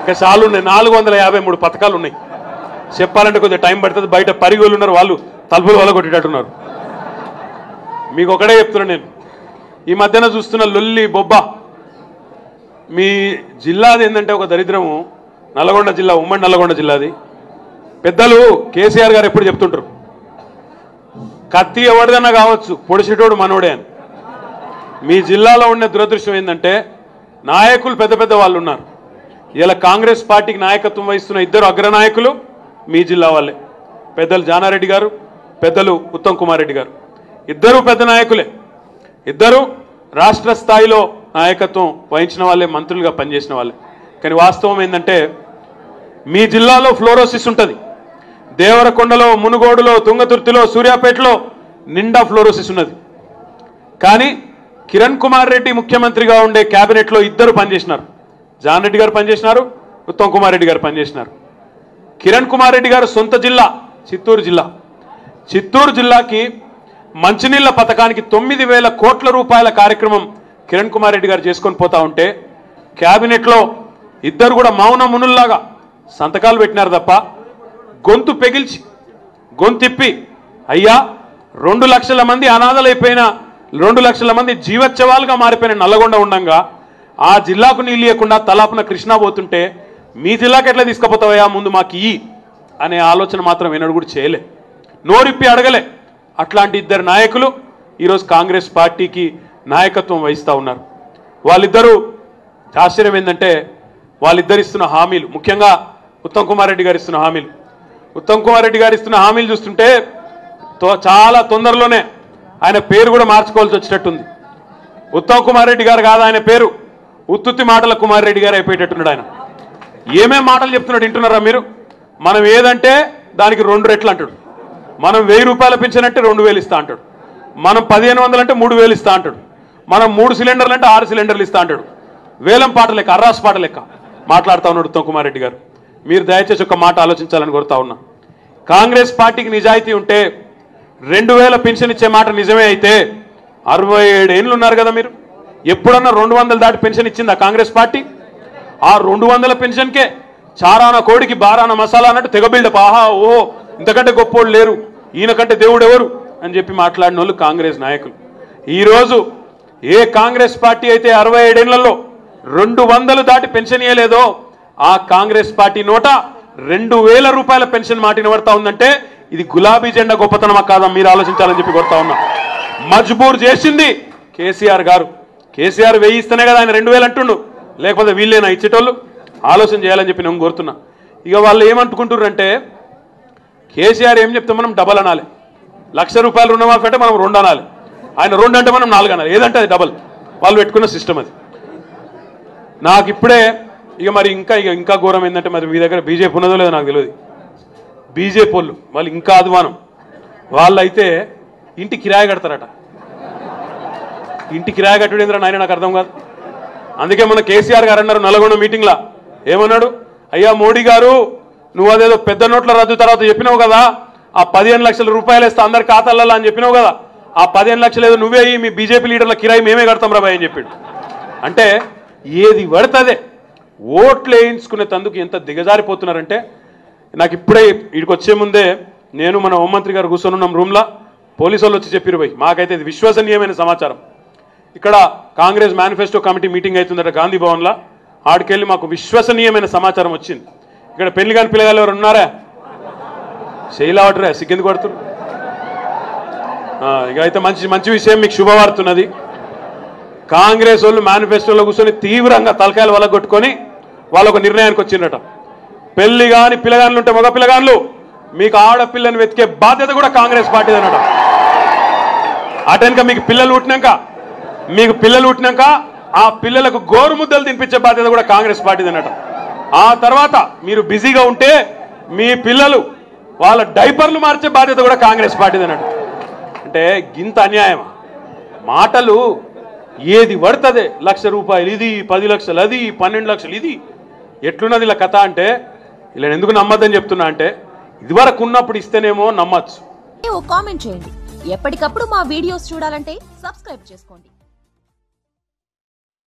ఇంకా చాలు ఉన్నాయి. నాలుగు వందల యాభై మూడు పథకాలు ఉన్నాయి. చెప్పాలంటే కొంచెం టైం పడుతుంది. బయట పరిగోలు ఉన్నారు వాళ్ళు తలుపులు వల్ల కొట్టేటట్టున్నారు మీకు ఒకటే చెప్తున్నా నేను. ఈ మధ్యన చూస్తున్న లొల్లి బొబ్బ. మీ జిల్లాది ఏంటంటే ఒక దరిద్రము. నల్లగొండ జిల్లా ఉమ్మడి నల్లగొండ జిల్లాది. పెద్దలు కేసీఆర్ గారు ఎప్పుడు చెప్తుంటారు కత్తి ఎవరిదైనా కావచ్చు పొడిచేటోడు మనోడే అని. మీ జిల్లాలో ఉండే దురదృష్టం ఏంటంటే నాయకులు పెద్ద పెద్ద వాళ్ళు ఉన్నారు ఇలా కాంగ్రెస్ పార్టీకి నాయకత్వం వహిస్తున్న ఇద్దరు అగ్రనాయకులు మీ జిల్లా వాళ్ళే. పెద్దలు జానారెడ్డి గారు పెద్దలు ఉత్తమ్ కుమార్ రెడ్డి గారు. ఇద్దరు పెద్ద నాయకులే. ఇద్దరు రాష్ట్ర స్థాయిలో నాయకత్వం వహించిన వాళ్ళే మంత్రులుగా పనిచేసిన వాళ్ళే. కానీ వాస్తవం ఏంటంటే మీ జిల్లాలో ఫ్లోరోసిస్ ఉంటుంది. దేవరకొండలో మునుగోడులో తుంగతుర్తిలో సూర్యాపేటలో నిండా ఫ్లోరోసిస్ ఉన్నది. కానీ కిరణ్ కుమార్ రెడ్డి ముఖ్యమంత్రిగా ఉండే క్యాబినెట్లో ఇద్దరు పనిచేసినారు. జాన్ రెడ్డి గారు పనిచేసినారు ఉత్తమ్ కుమార్ రెడ్డి గారు పనిచేసినారు. కిరణ్ కుమార్ రెడ్డి గారు సొంత జిల్లా చిత్తూరు జిల్లా. చిత్తూరు జిల్లాకి మంచినీళ్ళ పథకానికి తొమ్మిది వేల కోట్ల రూపాయల కార్యక్రమం కిరణ్ కుమార్ రెడ్డి గారు చేసుకొని పోతా ఉంటే క్యాబినెట్లో ఇద్దరు కూడా మౌన మునుల్లాగా సంతకాలు పెట్టినారు తప్ప గొంతు పెగిల్చి గొంతిప్పి అయ్యా రెండు లక్షల మంది అనాథలైపోయిన రెండు లక్షల మంది జీవోత్సవాలుగా మారిపోయిన నల్లగొండ ఉండంగా ఆ జిల్లాకు నీళ్ళు ఇవ్వకుండా తలాపున కృష్ణా పోతుంటే మీ జిల్లాకి ఎట్లా తీసుకుపోతావయ్యా? ముందు మాకు ఇయ్యి. అనే ఆలోచన మాత్రం వినడు కూడా చేయలే. నోరిప్పి అడగలే. అట్లాంటి ఇద్దరు నాయకులు ఈరోజు కాంగ్రెస్ పార్టీకి నాయకత్వం వహిస్తూ ఉన్నారు. వాళ్ళిద్దరూ ఆశ్చర్యం ఏంటంటే వాళ్ళిద్దరు ఇస్తున్న హామీలు ముఖ్యంగా ఉత్తమ్ కుమార్ రెడ్డి గారు ఇస్తున్న హామీలు ఉత్తమ్ కుమార్ రెడ్డి గారు ఇస్తున్న హామీలు చూస్తుంటే తో- చాలా తొందరలోనే ఆయన పేరు కూడా మార్చుకోవాల్సి వచ్చేటట్టుంది. ఉత్తమ్ కుమార్ రెడ్డి గారు కాదు ఆయన పేరు. ఉత్తుత్తి మాటల కుమార్ రెడ్డి గారు అయిపోయేటట్టున్నాడు ఆయన. ఏమేం మాటలు చెప్తున్నాడు వింటున్నారా మీరు? మనం ఏదంటే దానికి రెండు రెట్లు అంటాడు. మనం వెయ్యి రూపాయల పెన్షన్ అంటే రెండు వేలు ఇస్తా అంటాడు. మనం పదిహేను వందలు అంటే మూడు వేలు ఇస్తా అంటాడు. మనం మూడు సిలిండర్లు అంటే ఆరు సిలిండర్లు ఇస్తా అంటాడు. వేలం పాట లెక్క అర్రాస్ పాట లెక్క మాట్లాడుతా ఉన్నాడు ఉత్తమ్ కుమార్ రెడ్డి గారు. మీరు దయచేసి ఒక మాట ఆలోచించాలని కోరుతా ఉన్నా. కాంగ్రెస్ పార్టీకి నిజాయితీ ఉంటే రెండు వేల పెన్షన్ ఇచ్చే మాట నిజమే అయితే అరవై ఏడు ఏళ్ళు ఉన్నారు కదా మీరు. ఎప్పుడన్నా రెండు వందలు దాటి పెన్షన్ ఇచ్చిందా కాంగ్రెస్ పార్టీ? ఆ రెండు వందల పెన్షన్కే చారాన కోడికి బారాన మసాలా అన్నట్టు తెగబిల్డప్. ఆహా ఓహో ఇంతకంటే గొప్పోళ్ళు లేరు. ఈయనకంటే దేవుడు ఎవరు? అని చెప్పి మాట్లాడిన వాళ్ళు కాంగ్రెస్ నాయకులు. ఈరోజు ఏ కాంగ్రెస్ పార్టీ అయితే అరవై ఏడేళ్ళలో రెండు వందలు దాటి పెన్షన్ ఇయ్యలేదో ఆ కాంగ్రెస్ పార్టీ నోట రెండు వేల రూపాయల పెన్షన్ మాట నిలబడతా ఉందంటే ఇది గులాబీ జెండా గొప్పతనమా కాదా మీరు ఆలోచించాలని చెప్పి కొడతా ఉన్నా. మజ్బూర్ చేసింది కేసీఆర్ గారు. కేసీఆర్ వెయ్యి ఇస్తేనే కదా ఆయన రెండు వేలు అంటుండు. లేకపోతే వీళ్ళేనా ఇచ్చేటోళ్ళు? ఆలోచన చేయాలని చెప్పి నేను కోరుతున్నా. ఇక వాళ్ళు ఏమంటుకుంటున్నారంటే కేసీఆర్ ఏం చెప్తే మనం డబల్ అనాలి. లక్ష రూపాయలు రుణమాఫీ అంటే మనం రెండు అనాలి. ఆయన రెండు అంటే మనం నాలుగు అనాలి. ఏదంటే అది డబల్ వాళ్ళు పెట్టుకున్న సిస్టమ్ అది. నాకు ఇప్పుడే ఇక మరి ఇంకా ఇక ఇంకా ఘోరం ఏంటంటే మరి మీ దగ్గర బీజేపీ ఉన్నదో లేదో నాకు తెలియదు. బీజేపీ వాళ్ళు వాళ్ళు ఇంకా అధ్వానం. వాళ్ళైతే ఇంటి కిరాయి కడతారట. ఇంటి కిరాయి కట్టుడు నాయన నాకు అర్థం కాదు. అందుకే మన కేసీఆర్ గారు అన్నారు నల్గొండ మీటింగ్లా. ఏమన్నాడు? అయ్యా మోడీ గారు నువ్వు అదేదో పెద్ద నోట్ల రద్దు తర్వాత చెప్పినావు కదా. ఆ పదిహేను లక్షల రూపాయలు ఇస్తా అందరి ఖాతాలలో అని చెప్పినావు కదా. ఆ పదిహేను లక్షలు ఏదో నువ్వే మీ బీజేపీ లీడర్ల కిరాయి మేమే కడతాం రా అని చెప్పాడు. అంటే ఏది పడుతుందే ఓట్లు వేయించుకునే తందుకు ఎంత దిగజారిపోతున్నారంటే నాకు ఇప్పుడే ఇక్కడికి వచ్చే ముందే నేను మన హోంమంత్రి గారు కూర్చొని ఉన్నాం రూమ్లో పోలీసు వాళ్ళు వచ్చి చెప్పిరు పోయి మాకైతే ఇది విశ్వసనీయమైన సమాచారం. ఇక్కడ కాంగ్రెస్ మేనిఫెస్టో కమిటీ మీటింగ్ అవుతుందట గాంధీ భవన్లో ఆడికెళ్ళి మాకు విశ్వసనీయమైన సమాచారం వచ్చింది. ఇక్కడ పెళ్ళి కాని పిల్లగాలు ఎవరు ఉన్నారా? శైలావటరే సిగ్గింది పడుతున్నారు ఇక అయితే మంచి మంచి విషయం మీకు శుభవార్తున్నది కాంగ్రెస్ వాళ్ళు మేనిఫెస్టోలో కూర్చొని తీవ్రంగా తలకాయలు వల్ల కొట్టుకొని వాళ్ళు ఒక నిర్ణయానికి వచ్చిందట పెళ్ళి కాని పిల్లగాన్లు ఉంటే మగ పిల్లగాన్లు మీకు ఆడపిల్లని వెతికే బాధ్యత కూడా కాంగ్రెస్ పార్టీ అనట అటెనక మీకు పిల్లలు పుట్టినాక మీకు పిల్లలు పుట్టినాక ఆ పిల్లలకు గోరు ముద్దలు తినిపించే బాధ్యత కూడా కాంగ్రెస్ పార్టీది అనట ఆ తర్వాత మీరు బిజీగా ఉంటే మీ పిల్లలు వాళ్ళ డైపర్లు మార్చే బాధ్యత కూడా కాంగ్రెస్ పార్టీది అన్నట్టు అంటే గింత అన్యాయం మాటలు ఏది పడుతుంది? లక్ష రూపాయలు ఇది పది లక్షలు అది పన్నెండు లక్షలు ఇది. ఎట్లున్నది ఇలా కథ అంటే ఇలా ఎందుకు నమ్మద్దని చెప్తున్నా అంటే ఇదివరకు ఉన్నప్పుడు ఇస్తేనేమో నమ్మచ్చు. ఓ కామెంట్ చేయండి. ఎప్పటికప్పుడు మా వీడియోస్ చూడాలంటే సబ్స్క్రైబ్ చేసుకోండి.